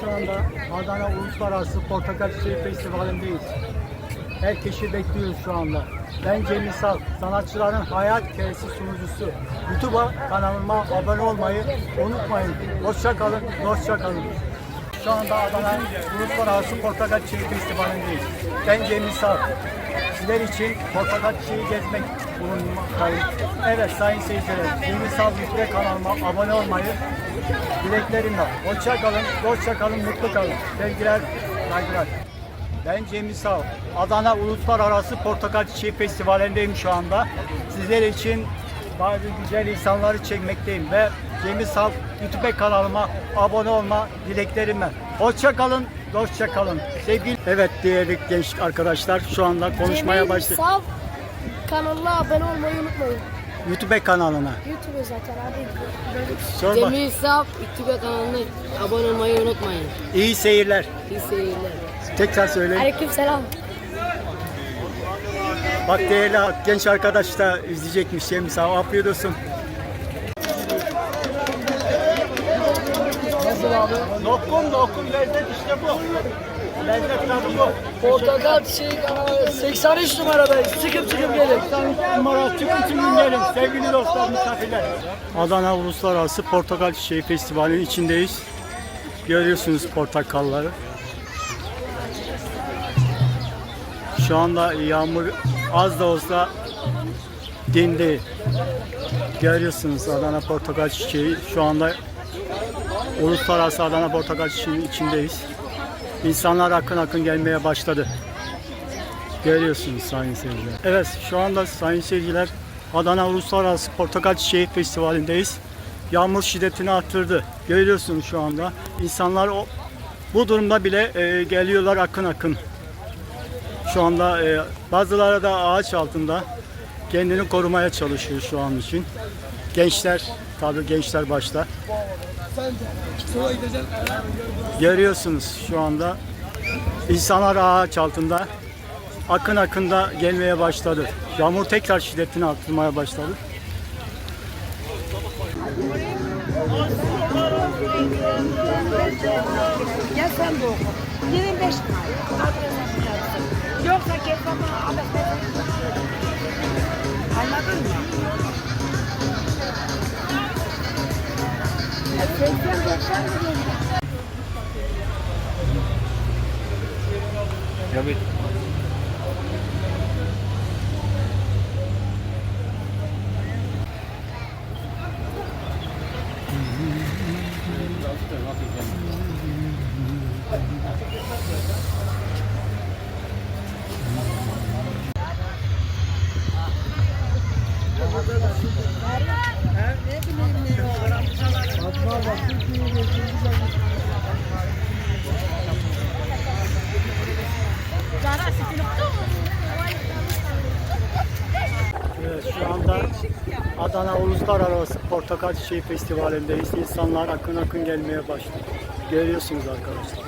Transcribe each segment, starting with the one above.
Şu anda Adana Uluslararası Portakal Çiçeği Festivali'ndeyiz. Herkesi bekliyoruz şu anda. Ben Cemil Sal, sanatçıların hayat hikayesi sunucusu. YouTube kanalıma abone olmayı unutmayın. Hoşça kalın, hoşça kalın. Şu anda Adana Uluslararası Portakal Çiçeği Festivali'ndeyiz. Ben Cemil Sal. Sizler için portakal çiçeği gezmek bulunmaktayım. Evet sayın seyirciler, Cemil Sal YouTube kanalıma abone olmayı dileklerimle. Hoşça kalın, hoşça kalın, mutlu kalın. Sevgiler, saygılar. Ben Cemil Sağ. Adana Uluslararası Portakal Çiçeği Festivali'ndeyim şu anda. Sizler için bazı güzel insanları çekmekteyim ve Cemil Sağ YouTube kanalıma abone olma dileklerimle. Hoşça kalın, hoşça kalın. Sevgili Evet değerli genç arkadaşlar şu anda konuşmaya başladık. Kanalına abone olmayı unutmayın. YouTube kanalına. YouTube zaten abi. Sorma. Cemil Saf YouTube kanalına abone olmayı unutmayın. İyi seyirler. İyi seyirler. Tekrar söyle. Aleyküm selam. Bak değerli genç arkadaş da izleyecekmiş Cemil Sağ. Afiyet olsun. Nasıl abi? Lokum lokum lezzet işte bu. Portakal Çiçeği kanalı 83 numaradayız. Çıkıp çıkıp gelin. Numara çıkın çıkın gelin sevgili dostlar misafirler. Adana Uluslararası Portakal Çiçeği Festivali'nin içindeyiz. Görüyorsunuz portakalları. Şu anda yağmur az da olsa dindi. Görüyorsunuz Adana Portakal Çiçeği. Şu anda Uluslararası Adana Portakal Çiçeği'nin içindeyiz. İnsanlar akın akın gelmeye başladı. Görüyorsunuz sayın seyirciler. Evet şu anda sayın seyirciler Adana Uluslararası Portakal Çiçeği Festivali'ndeyiz. Yağmur şiddetini arttırdı. Görüyorsunuz şu anda. İnsanlar o, bu durumda bile e, geliyorlar akın akın. Şu anda e, bazıları da ağaç altında kendini korumaya çalışıyor şu an için. Gençler, tabii gençler başta. Görüyorsunuz şu anda insanlar ağaç altında akın akın da gelmeye başladı. Yağmur tekrar şiddetini arttırmaya başladı. Ya sen de oku. 25 May. Adresini yazsın. Yoksa Anladın mı? Ya 80 90 milyon. Evet, şu anda Adana Uluslararası Portakal Çiçeği Festivali'ndeyiz. İnsanlar akın akın gelmeye başladı. Görüyorsunuz arkadaşlar.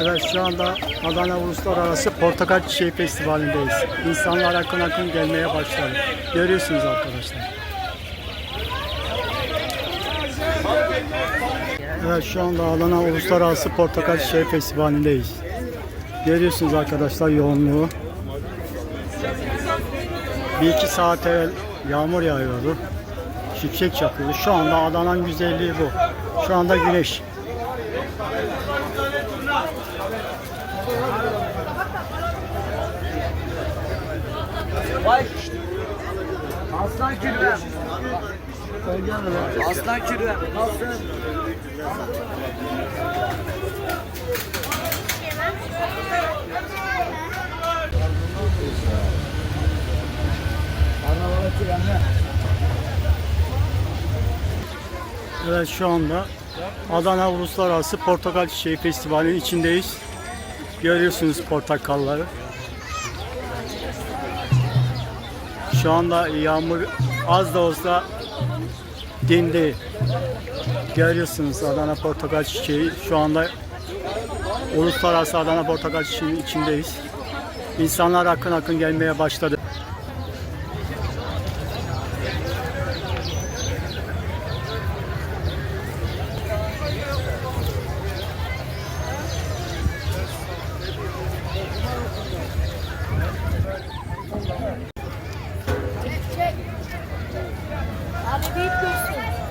Evet şu anda Adana Uluslararası Portakal Çiçeği Festivali'ndeyiz. İnsanlar akın akın gelmeye başladı. Görüyorsunuz arkadaşlar. Evet şu anda Adana Uluslararası Portakal Çiçeği Festivali'ndeyiz. Görüyorsunuz arkadaşlar yoğunluğu. Bir iki saat evvel yağmur yağıyordu. Şimşek çakıyordu. Şu anda Adana'nın güzelliği bu. Şu anda güneş. Aslan kürvem. Aslan kürvem. Nasılsın? Karnavala kürvemle. Evet şu anda Adana Uluslararası Portakal Çiçeği Festivali'nin içindeyiz. Görüyorsunuz portakalları. Şu anda yağmur az da olsa dindi. Görüyorsunuz Adana Portakal Çiçeği. Şu anda Uluslararası Adana Portakal Çiçeği'nin içindeyiz. İnsanlar akın akın gelmeye başladı.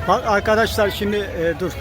Arkadaşlar şimdi e, dur.